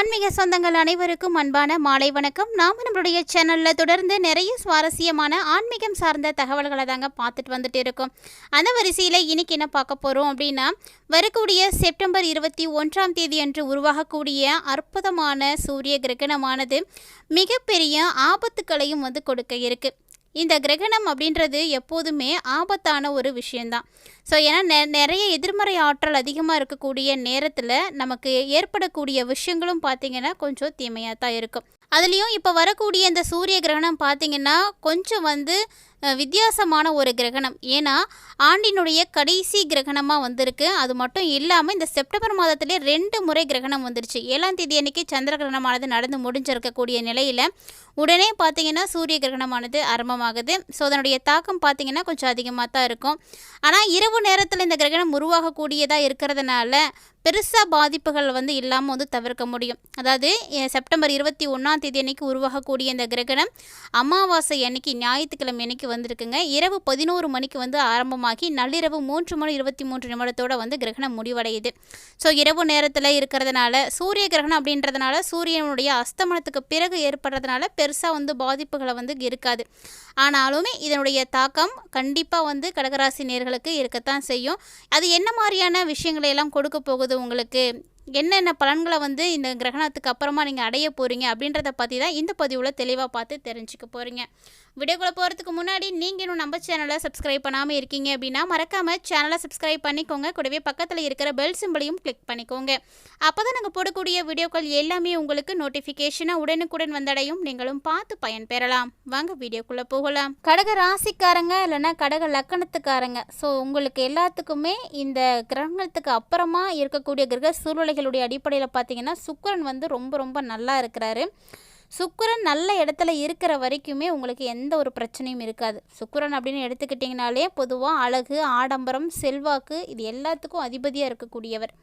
ஆன்மீக சொந்தங்கள் அனைவருக்கும் அன்பான மாலை வணக்கம். நாம் நம்மளுடைய சேனலில் தொடர்ந்து நிறைய சுவாரஸ்யமான ஆன்மீகம் சார்ந்த தகவல்களை தாங்க பார்த்துட்டு வந்துட்டு இருக்கோம். அந்த வரிசையில் இன்னைக்கு என்ன பார்க்க போகிறோம் அப்படின்னா வரக்கூடிய செப்டம்பர் இருபத்தி ஒன்றாம் தேதி அன்று உருவாகக்கூடிய அற்புதமான சூரிய கிரகணமானது மிகப்பெரிய ஆபத்துக்களையும் வந்து கொடுக்க இருக்குது இந்த கிரகணம் அப்படின்றது எப்போதுமே ஆபத்தான ஒரு விஷயந்தான் ஸோ ஏன்னா நெ நிறைய எதிர்மறை ஆற்றல் அதிகமாக இருக்கக்கூடிய நேரத்தில் நமக்கு ஏற்படக்கூடிய விஷயங்களும் பார்த்திங்கன்னா கொஞ்சம் தீமையாக தான் இருக்கும். அதுலேயும் இப்போ வரக்கூடிய இந்த சூரிய கிரகணம் பார்த்திங்கன்னா கொஞ்சம் வந்து வித்தியாசமான ஒரு கிரகணம். ஏன்னா ஆண்டினுடைய கடைசி கிரகணமாக வந்திருக்கு. அது மட்டும் இல்லாமல் இந்த செப்டம்பர் மாதத்திலே ரெண்டு முறை கிரகணம் வந்துருச்சு. ஏழாம் தேதி அன்னைக்கு சந்திர கிரகணமானது நடந்து முடிஞ்சிருக்கக்கூடிய நிலையில் உடனே பார்த்தீங்கன்னா சூரிய கிரகணமானது ஆரம்பமாகுது. ஸோ அதனுடைய தாக்கம் பார்த்திங்கன்னா கொஞ்சம் அதிகமாக தான் இருக்கும். ஆனால் இரவு நேரத்தில் இந்த கிரகணம் உருவாகக்கூடியதாக இருக்கிறதுனால பெருசாக பாதிப்புகள் வந்து இல்லாமல் வந்து தவிர்க்க முடியும். அதாவது செப்டம்பர் இருபத்தி ஒன்றாம் தேதி அன்னைக்கு உருவாகக்கூடிய இந்த கிரகணம் அமாவாசை அன்னைக்கு ஞாயிற்றுக்கிழமை அன்னைக்கு வந்திருக்குங்க. இரவு பதினோரு மணிக்கு வந்து ஆரம்பமாகி நள்ளிரவு மூன்று மணி இருபத்தி மூன்று நிமிடத்தோட வந்து கிரகணம் முடிவடையுது. ஸோ இரவு நேரத்தில் இருக்கிறதுனால சூரிய கிரகணம் அப்படின்றதுனால சூரியனுடைய அஸ்தமனத்துக்கு பிறகு ஏற்படுறதுனால பெருசாக வந்து பாதிப்புகளை வந்து இருக்காது. ஆனாலுமே இதனுடைய தாக்கம் கண்டிப்பாக வந்து கடகராசி நேர்களுக்கு இருக்கத்தான் செய்யும். அது என்ன மாதிரியான விஷயங்களை எல்லாம் கொடுக்க போகுது உங்களுக்கு? என்னென்ன பலன்களை வந்து இந்த கிரகணத்துக்கு அப்புறமா நீங்கள் அடைய போகிறீங்க அப்படின்றத பற்றி தான் இந்த பதிவில் தெளிவாக பார்த்து தெரிஞ்சுக்க போகிறீங்க வீடியோக்குள்ளே போகிறதுக்கு முன்னாடி நீங்கள் இன்னும் நம்ம சேனலை சப்ஸ்கிரைப் பண்ணாமல் இருக்கீங்க அப்படின்னா மறக்காமல் சேனலை சப்ஸ்கிரைப் பண்ணிக்கோங்க. கூடவே பக்கத்தில் இருக்கிற பெல் சிம்பிளையும் கிளிக் பண்ணிக்கோங்க. அப்போ தான் நாங்கள் போடக்கூடிய வீடியோக்கள் எல்லாமே உங்களுக்கு நோட்டிஃபிகேஷனாக உடனுக்குடன் வந்தடையும். நீங்களும் பார்த்து பயன்பெறலாம் வாங்க வீடியோக்குள்ளே போகலாம். கடக ராசிக்காரங்க இல்லைன்னா கடக லக்கணத்துக்காரங்க. ஸோ உங்களுக்கு எல்லாத்துக்குமே இந்த கிரகணத்துக்கு அப்புறமா இருக்கக்கூடிய கிரக ராசிகளுடைய அடிப்படையில் பார்த்தீங்கன்னா சுக்கரன் வந்து ரொம்ப ரொம்ப நல்லா இருக்கிறாரு. சுக்கரன் நல்ல இடத்துல இருக்கிற வரைக்குமே உங்களுக்கு எந்த ஒரு பிரச்சனையும் இருக்காது. சுக்கரன் அப்படின்னு எடுத்துக்கிட்டிங்கனாலே பொதுவாக அழகு ஆடம்பரம் செல்வாக்கு இது எல்லாத்துக்கும் அதிபதியாக இருக்கக்கூடியவர்.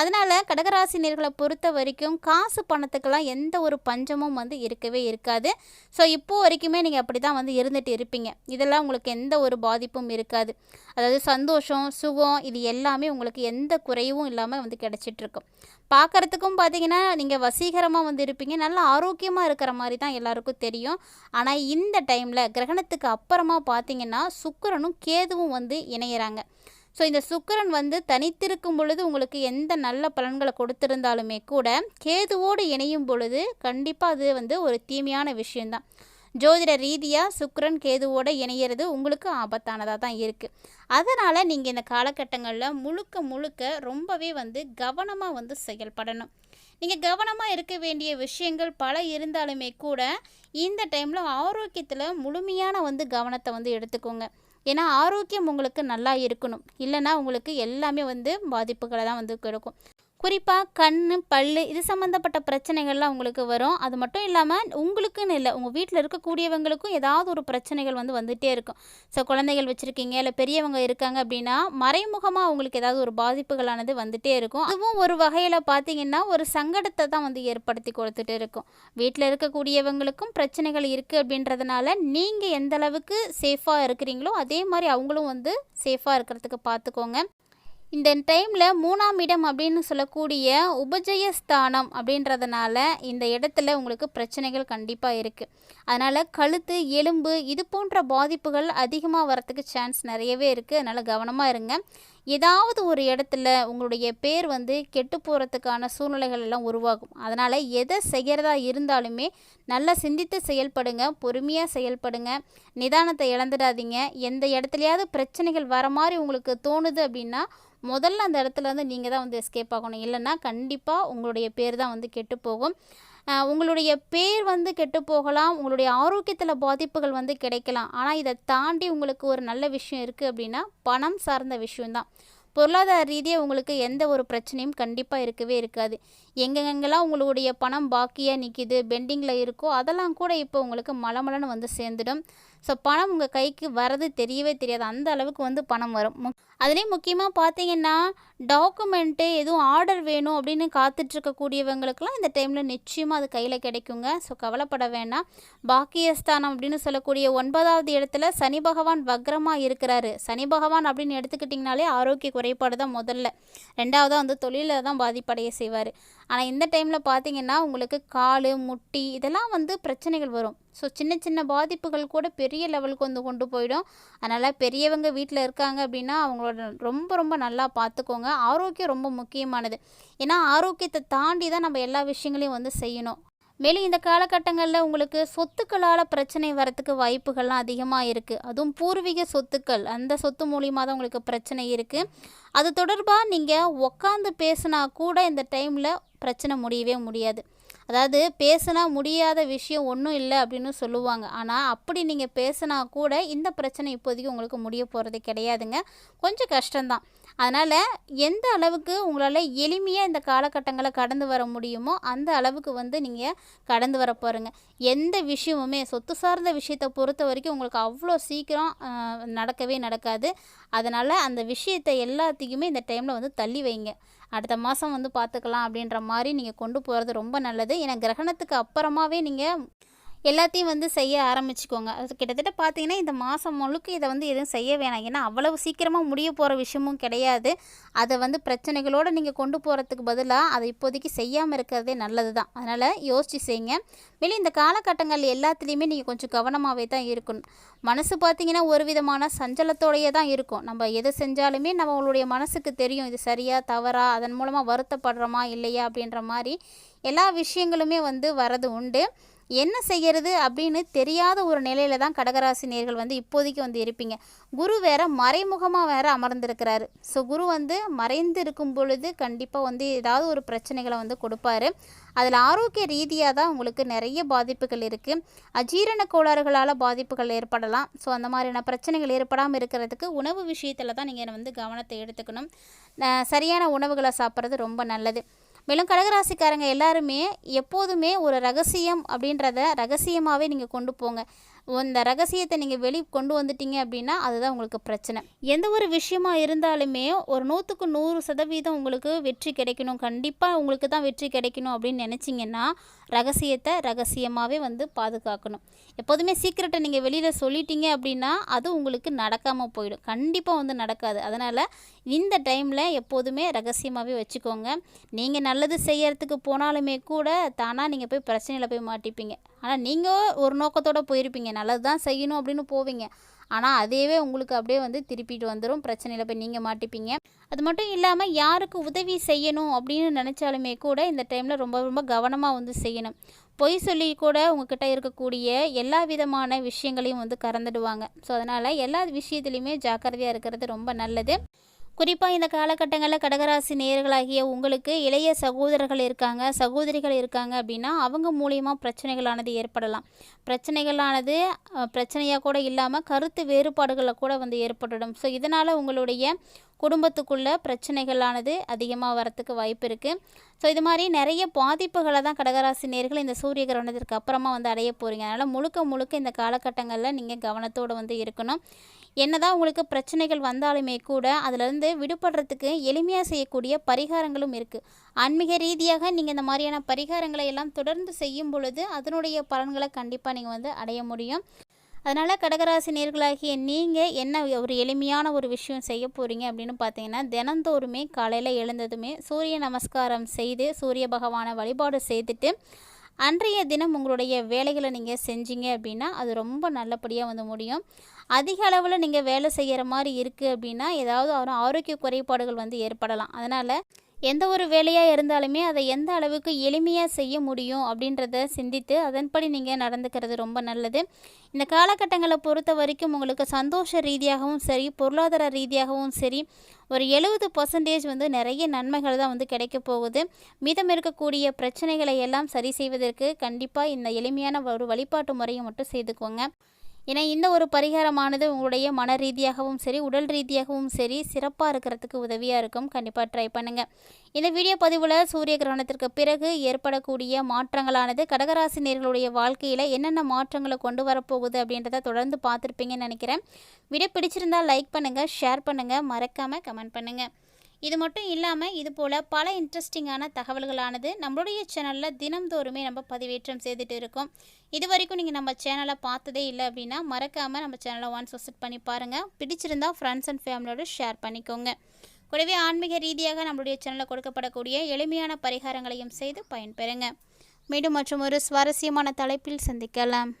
அதனால் கடகராசினியர்களை பொறுத்த வரைக்கும் காசு பணத்துக்கெல்லாம் எந்த ஒரு பஞ்சமும் வந்து இருக்கவே இருக்காது. ஸோ இப்போ வரைக்குமே நீங்கள் அப்படி தான் வந்து இருந்துட்டு இருப்பீங்க. இதெல்லாம் உங்களுக்கு எந்த ஒரு பாதிப்பும் இருக்காது. அதாவது சந்தோஷம் சுகம் இது எல்லாமே உங்களுக்கு எந்த குறைவும் இல்லாமல் வந்து கிடச்சிட்ருக்கும். பார்க்குறதுக்கும் பார்த்தீங்கன்னா நீங்கள் வசீகரமாக வந்து இருப்பீங்க. நல்ல ஆரோக்கியமாக இருக்கிற மாதிரி தான் எல்லாருக்கும் தெரியும். ஆனால் இந்த டைமில் கிரகணத்துக்கு அப்புறமா பார்த்தீங்கன்னா சுக்கரனும் கேதுவும் வந்து இணையிறாங்க. ஸோ இந்த சுக்கரன் வந்து தனித்திருக்கும் பொழுது உங்களுக்கு எந்த நல்ல பலன்களை கொடுத்திருந்தாலுமே கூட கேதுவோடு இணையும் பொழுது கண்டிப்பாக அது வந்து ஒரு தீமையான விஷயந்தான் ஜோதிட ரீதியாக சுக்கரன் கேதுவோடு இணையிறது உங்களுக்கு ஆபத்தானதாக தான் இருக்குது அதனால் நீங்கள் இந்த காலகட்டங்களில் முழுக்க முழுக்க ரொம்பவே வந்து கவனமாக வந்து செயல்படணும். நீங்கள் கவனமாக இருக்க வேண்டிய விஷயங்கள் பல இருந்தாலுமே கூட இந்த டைமில் ஆரோக்கியத்தில் முழுமையான வந்து கவனத்தை வந்து எடுத்துக்கோங்க. ஏன்னா ஆரோக்கியம் உங்களுக்கு நல்லா இருக்கணும். இல்லைன்னா உங்களுக்கு எல்லாமே வந்து பாதிப்புகளை தான் வந்து கொடுக்கும். குறிப்பாக கண் பல் இது சம்மந்தப்பட்ட பிரச்சனைகள்லாம் உங்களுக்கு வரும். அது மட்டும் இல்லாமல் உங்களுக்குன்னு இல்லை உங்கள் வீட்டில் இருக்கக்கூடியவங்களுக்கும் ஏதாவது ஒரு பிரச்சனைகள் வந்து வந்துகிட்டே இருக்கும். ஸோ குழந்தைகள் வச்சுருக்கீங்க இல்லை பெரியவங்க இருக்காங்க அப்படின்னா மறைமுகமாக அவங்களுக்கு ஏதாவது ஒரு பாதிப்புகளானது வந்துகிட்டே இருக்கும். அதுவும் ஒரு வகையில் பார்த்தீங்கன்னா ஒரு சங்கடத்தை தான் வந்து ஏற்படுத்தி கொடுத்துட்டு இருக்கும். வீட்டில் இருக்கக்கூடியவங்களுக்கும் பிரச்சனைகள் இருக்குது அப்படின்றதுனால நீங்கள் எந்த அளவுக்கு சேஃபாக இருக்கிறீங்களோ அதே மாதிரி அவங்களும் வந்து சேஃபாக இருக்கிறதுக்கு பார்த்துக்கோங்க இந்த டைமில் மூணாம் இடம் அப்படின்னு சொல்லக்கூடிய உபஜயஸ்தானம் அப்படின்றதுனால இந்த இடத்துல உங்களுக்கு பிரச்சனைகள் கண்டிப்பாக இருக்குது அதனால் கழுத்து எலும்பு இது போன்ற பாதிப்புகள் அதிகமாக வரத்துக்கு சான்ஸ் நிறையவே இருக்குது அதனால் கவனமாக இருங்க. ஏதாவது ஒரு இடத்துல உங்களுடைய பேர் வந்து கெட்டு போகிறதுக்கான சூழ்நிலைகள் எல்லாம் உருவாகும். அதனால் எதை செய்கிறதா இருந்தாலுமே நல்லா சிந்தித்து செயல்படுங்க பொறுமையாக செயல்படுங்க நிதானத்தை இழந்துடாதீங்க. எந்த இடத்துலையாவது பிரச்சனைகள் வர மாதிரி உங்களுக்கு தோணுது அப்படின்னா முதல்ல அந்த இடத்துல வந்து நீங்கள் தான் வந்து எஸ்கேப் ஆகணும். இல்லைன்னா கண்டிப்பாக உங்களுடைய பேர் தான் வந்து கெட்டு போகும். உங்களுடைய பேர் வந்து கெட்டு போகலாம் உங்களுடைய ஆரோக்கியத்தில் பாதிப்புகள் வந்து கிடைக்கலாம். ஆனால் இதை தாண்டி உங்களுக்கு ஒரு நல்ல விஷயம் இருக்குது அப்படின்னா பணம் சார்ந்த விஷயம்தான். பொருளாதார ரீதியாக உங்களுக்கு எந்த ஒரு பிரச்சனையும் கண்டிப்பாக இருக்கவே இருக்காது. எங்கெங்கெல்லாம் உங்களுடைய பணம் பாக்கியாக நிற்கிது பெண்டிங்கில் இருக்கோ அதெல்லாம் கூட இப்போ உங்களுக்கு மலமலன்னு வந்து சேர்ந்துடும். ஸோ பணம் உங்கள் கைக்கு வரது தெரியவே தெரியாது. அந்த அளவுக்கு வந்து பணம் வரும். அதுலேயும் முக்கியமாக பார்த்தீங்கன்னா டாக்குமெண்ட்டு எதுவும் ஆர்டர் வேணும் அப்படின்னு காத்துட்ருக்கக்கூடியவங்களுக்கெல்லாம் இந்த டைமில் நிச்சயமாக அது கையில் கிடைக்குங்க. ஸோ கவலைப்பட வேண்டாம் பாக்கியஸ்தானம் அப்படின்னு சொல்லக்கூடிய ஒன்பதாவது இடத்துல சனி பகவான் வக்ரமாக இருக்கிறாரு. சனி பகவான் அப்படின்னு எடுத்துக்கிட்டிங்கனாலே ஆரோக்கிய குறைபாடு தான் முதல்ல. ரெண்டாவதாக வந்து தொழிலில் தான் பாதிப்படைய செய்வார். ஆனால் இந்த டைமில் பார்த்தீங்கன்னா உங்களுக்கு கால் முட்டி இதெல்லாம் வந்து பிரச்சனைகள் வரும். ஸோ சின்ன சின்ன பாதிப்புகள் கூட பெரிய லெவலுக்கு வந்து கொண்டு போயிடும். அதனால் பெரியவங்க வீட்டில் இருக்காங்க அப்படின்னா அவங்களோட ரொம்ப ரொம்ப நல்லா பார்த்துக்கோங்க ஆரோக்கியம் ரொம்ப முக்கியமானது. ஏன்னா ஆரோக்கியத்தை தாண்டி தான் நம்ம எல்லா விஷயங்களையும் வந்து செய்யணும். மேலும் இந்த காலகட்டங்களில் உங்களுக்கு சொத்துக்களால் பிரச்சனை வரத்துக்கு வாய்ப்புகள்லாம் அதிகமாக இருக்குது அதுவும் பூர்வீக சொத்துக்கள் அந்த சொத்து மூலியமாக தான் உங்களுக்கு பிரச்சனை இருக்குது அது தொடர்பாக நீங்கள் உக்காந்து பேசுனா கூட இந்த டைமில் பிரச்சனை முடியவே முடியாது. அதாவது பேசுனா முடியாத விஷயம் ஒன்றும் இல்லை அப்படின்னு சொல்லுவாங்க. ஆனால் அப்படி நீங்கள் பேசுனா கூட இந்த பிரச்சனை இப்போதைக்கு உங்களுக்கு முடிய போகிறது கிடையாதுங்க. கொஞ்சம் கஷ்டம்தான். அதனால் எந்த அளவுக்கு உங்களால் எளிமையாக இந்த காலகட்டங்களை கடந்து வர முடியுமோ அந்த அளவுக்கு வந்து நீங்கள் கடந்து வர போகிறீங்க எந்த விஷயமுமே சொத்து சார்ந்த விஷயத்தை பொறுத்த வரைக்கும் உங்களுக்கு அவ்வளோ சீக்கிரம் நடக்கவே நடக்காது. அதனால் அந்த விஷயத்தை எல்லாத்தையுமே இந்த டைமில் வந்து தள்ளி வைங்க. அடுத்த மாதம் வந்து பார்த்துக்கலாம் அப்படின்ற மாதிரி நீங்கள் கொண்டு போகிறது ரொம்ப நல்லது. ஏன்னா கிரகணத்துக்கு அப்புறமாவே நீங்கள் எல்லாத்தையும் வந்து செய்ய ஆரம்பிச்சுக்கோங்க. அது கிட்டத்தட்ட பார்த்தீங்கன்னா இந்த மாதம் முழுக்க இதை வந்து எதுவும் செய்ய வேணாம். ஏன்னா அவ்வளவு சீக்கிரமாக முடிய போகிற விஷயமும் கிடையாது. அதை வந்து பிரச்சனைகளோடு நீங்கள் கொண்டு போகிறதுக்கு பதிலாக அதை இப்போதைக்கு செய்யாமல் இருக்கிறதே நல்லது தான் அதனால் யோசித்து செய்யுங்க வெளியே இந்த காலகட்டங்கள் எல்லாத்துலேயுமே நீங்கள் கொஞ்சம் கவனமாகவே தான் இருக்கணும். மனசு பார்த்தீங்கன்னா ஒரு விதமான சஞ்சலத்தோடையே தான் இருக்கும். நம்ம எது செஞ்சாலுமே நம்மளுடைய மனசுக்கு தெரியும் இது சரியா தவறா அதன் மூலமாக வருத்தப்படுறோமா இல்லையா அப்படின்ற மாதிரி எல்லா விஷயங்களுமே வந்து வரது உண்டு. என்ன செய்கிறது அப்படின்னு தெரியாத ஒரு நிலையில தான் கடகராசி நேர்கள் வந்து இப்போதைக்கு வந்து இருப்பீங்க. குரு வேற மறைமுகமாக வேற அமர்ந்திருக்கிறாரு. ஸோ குரு வந்து மறைந்து இருக்கும் பொழுது கண்டிப்பாக வந்து ஏதாவது ஒரு பிரச்சனைகளை வந்து கொடுப்பாரு. அதில் ஆரோக்கிய ரீதியாக தான் உங்களுக்கு நிறைய பாதிப்புகள் இருக்குது அஜீரண கோளாறுகளால் பாதிப்புகள் ஏற்படலாம். ஸோ அந்த மாதிரியான பிரச்சனைகள் ஏற்படாமல் இருக்கிறதுக்கு உணவு விஷயத்தில் தான் நீங்கள் வந்து கவனத்தை எடுத்துக்கணும். சரியான உணவுகளை சாப்பிட்றது ரொம்ப நல்லது. மேலும் கடகராசிக்காரங்க எல்லாருமே எப்போதுமே ஒரு ரகசியம் அப்படின்றத ரகசியமாகவே நீங்கள் கொண்டு போங்க. இந்த ரகசியத்தை நீங்கள் வெளியே கொண்டு வந்துட்டீங்க அப்படின்னா அதுதான் உங்களுக்கு பிரச்சனை. எந்த ஒரு விஷயமா இருந்தாலுமே ஒரு நூற்றுக்கு நூறு சதவீதம் உங்களுக்கு வெற்றி கிடைக்கணும். கண்டிப்பாக உங்களுக்கு தான் வெற்றி கிடைக்கணும் அப்படின்னு நினச்சிங்கன்னா ரகசியத்தை ரகசியமாகவே வந்து பாதுகாக்கணும். எப்போதுமே சீக்கிரட்டை நீங்கள் வெளியில் சொல்லிட்டீங்க அப்படின்னா அது உங்களுக்கு நடக்காமல் போயிடும். கண்டிப்பாக வந்து நடக்காது. அதனால் இந்த டைமில் எப்போதுமே ரகசியமாகவே வச்சுக்கோங்க. நீங்கள் நல்லது செய்யறதுக்கு போனாலுமே கூட தானாக நீங்கள் போய் பிரச்சனையில் போய் மாட்டிப்பீங்க. ஆனால் நீங்கள் ஒரு நோக்கத்தோடு போயிருப்பீங்க. நல்லது தான் செய்யணும் அப்படின்னு போவீங்க. ஆனால் அதையவே உங்களுக்கு அப்படியே வந்து திருப்பிட்டு வந்துடும் பிரச்சனையில் போய் நீங்கள் மாட்டிப்பீங்க. அது மட்டும் இல்லாமல் யாருக்கு உதவி செய்யணும் அப்படின்னு நினச்சாலுமே கூட இந்த டைமில் ரொம்ப ரொம்ப கவனமாக வந்து செய்யணும். பொய் சொல்லி கூட உங்ககிட்ட இருக்கக்கூடிய எல்லா விதமான விஷயங்களையும் வந்து கறந்துடுவாங்க. ஸோ அதனால் எல்லா விஷயத்துலையுமே ஜாக்கிரதையாக இருக்கிறது ரொம்ப நல்லது. குறிப்பாக இந்த காலகட்டங்களில் கடகராசி நேயர்களாகிய உங்களுக்கு இளைய சகோதரர்கள் இருக்காங்க சகோதரிகள் இருக்காங்க அப்படின்னா அவங்க மூலியமாக பிரச்சனைகளானது ஏற்படலாம். பிரச்சனைகளானது பிரச்சனையாக கூட இல்லாமல் கருத்து வேறுபாடுகளில் கூட வந்து ஏற்பட்டுடும். ஸோ இதனால் உங்களுடைய குடும்பத்துக்குள்ள பிரச்சனைகளானது அதிகமாக வரத்துக்கு வாய்ப்பு இருக்குது ஸோ இது மாதிரி நிறைய பாதிப்புகளை தான் கடகராசி நேர்கள் இந்த சூரிய கிரகணத்திற்கு அப்புறமா வந்து அடைய போகிறீங்க அதனால் முழுக்க முழுக்க இந்த காலகட்டங்களில் நீங்கள் கவனத்தோடு வந்து இருக்கணும். என்னதான் உங்களுக்கு பிரச்சனைகள் வந்தாலுமே கூட அதிலிருந்து விடுபடுறதுக்கு எளிமையாக செய்யக்கூடிய பரிகாரங்களும் இருக்குது ஆன்மீக ரீதியாக நீங்கள் இந்த மாதிரியான பரிகாரங்களை எல்லாம் தொடர்ந்து செய்யும் பொழுது அதனுடைய பலன்களை கண்டிப்பாக நீங்கள் வந்து அடைய முடியும். அதனால் கடகராசி நேர்களாகிய நீங்கள் என்ன ஒரு எளிமையான ஒரு விஷயம் செய்ய போகிறீங்க அப்படின்னு பார்த்தீங்கன்னா தினந்தோறுமே காலையில் எழுந்ததுமே சூரிய நமஸ்காரம் செய்து சூரிய பகவானை வழிபாடு செய்துட்டு அன்றைய தினம் உங்களுடைய வேலைகளை நீங்கள் செஞ்சீங்க அப்படின்னா அது ரொம்ப நல்லபடியாக வந்து முடியும். அதிக அளவில் நீங்கள் வேலை செய்கிற மாதிரி இருக்குது அப்படின்னா ஏதாவது ஒரு ஆரோக்கிய குறைபாடுகள் வந்து ஏற்படலாம். அதனால் எந்த ஒரு வேலையாக இருந்தாலுமே அதை எந்த அளவுக்கு எளிமையாக செய்ய முடியும் அப்படின்றத சிந்தித்து அதன்படி நீங்கள் நடந்துக்கிறது ரொம்ப நல்லது. இந்த காலகட்டங்களை பொறுத்த வரைக்கும் உங்களுக்கு சந்தோஷ ரீதியாகவும் சரி பொருளாதார ரீதியாகவும் சரி ஒரு எழுபது பர்சன்டேஜ் வந்து நிறைய நன்மைகள் தான் வந்து கிடைக்க போகுது. மீதம் இருக்கக்கூடிய பிரச்சனைகளை எல்லாம் சரி செய்வதற்கு கண்டிப்பாக இந்த எளிமையான ஒரு வழிபாட்டு முறையை மட்டும் செய்துக்கோங்க. ஏன்னா இந்த ஒரு பரிகாரமானது உங்களுடைய மன ரீதியாகவும் சரி உடல் ரீதியாகவும் சரி சிறப்பாக இருக்கிறதுக்கு உதவியாக இருக்கும். கண்டிப்பாக ட்ரை பண்ணுங்கள் இந்த வீடியோ பதிவில் சூரிய கிரகணத்திற்கு பிறகு ஏற்படக்கூடிய மாற்றங்களானது கடகராசினியர்களுடைய வாழ்க்கையில் என்னென்ன மாற்றங்களை கொண்டு வரப்போகுது அப்படின்றத தொடர்ந்து பார்த்துருப்பீங்கன்னு நினைக்கிறேன். வீடியோ பிடிச்சிருந்தால் லைக் பண்ணுங்கள் ஷேர் பண்ணுங்கள் மறக்காமல் கமெண்ட் பண்ணுங்கள் இது மட்டும் இல்லாமல் இது போல் பல இன்ட்ரெஸ்டிங்கான தகவல்களானது நம்மளுடைய சேனலில் தினம்தோறுமே நம்ம பதிவேற்றம் செய்துட்டு இருக்கோம். இது வரைக்கும் நீங்கள் நம்ம சேனலை பார்த்ததே இல்லை அப்படின்னா மறக்காமல் நம்ம சேனலை ஒன்ஸ் விசிட் பண்ணி பாருங்கள் பிடிச்சிருந்தா ஃப்ரெண்ட்ஸ் அண்ட் ஃபேமிலியோட ஷேர் பண்ணிக்கோங்க. கூடவே ஆன்மீக ரீதியாக நம்மளுடைய சேனலில் கொடுக்கப்படக்கூடிய எளிமையான பரிகாரங்களையும் செய்து பயன்பெறுங்க. மீண்டும் மற்றும் ஒரு சுவாரஸ்யமான தலைப்பில் சந்திக்கலாம்.